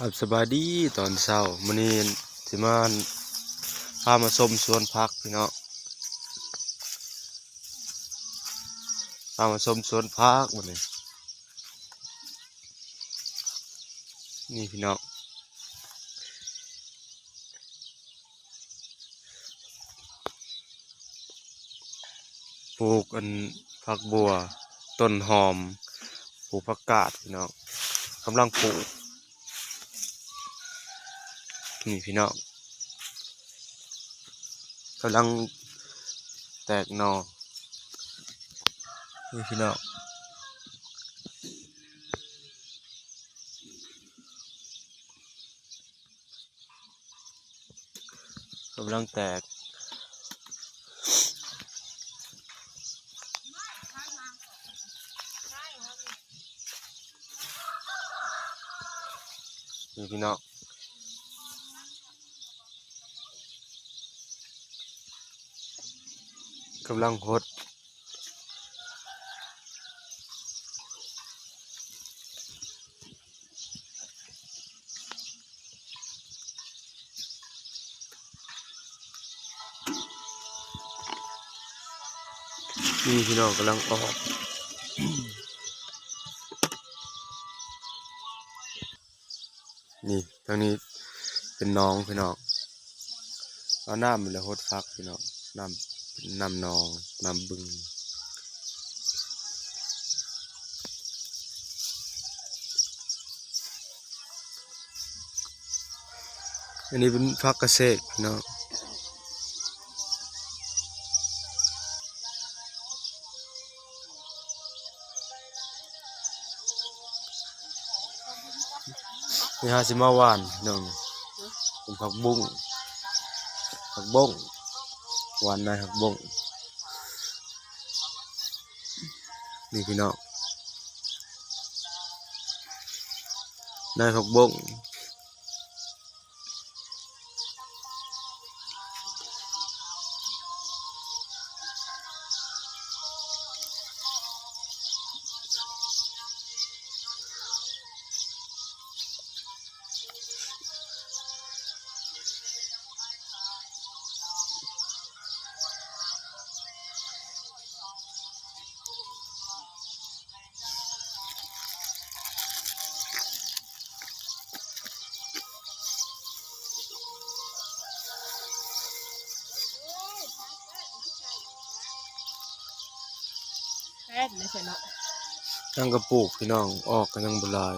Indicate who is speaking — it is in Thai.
Speaker 1: ครับสบายดีตอนเช้ามื้อนี้สิมาพามาชมสวนผักพี่น้องพามาชมสวนผักมื้อนี้นี่พี่น้องปลูกอันผักบัว ต้นหอมปลูกผักกาดพี่น้องกำลังปลูก นี่พี่น้องกำลังแตกหนอนี่พี่น้องกำลังแตกนี่พี่น้อง กำลังหดนี่พี่น้องกำลังออกนี่ทางนี้เป็นน้องพี่น้องเอาน้ำมันเลยหดฟักพี่น้องน้ำ นำนองนำบึง อันนี้เป็นพักเกษตรน้องนี่ฮะสิมาหวานหน้องเป็นผักบุ้งผักบุ้ง หวานในผักบงนี่พี่น้องนายผักบง
Speaker 2: นเลยใช่เนาะ
Speaker 1: ตั้งกระปลูกพี่น้องออกกันยังบุลาย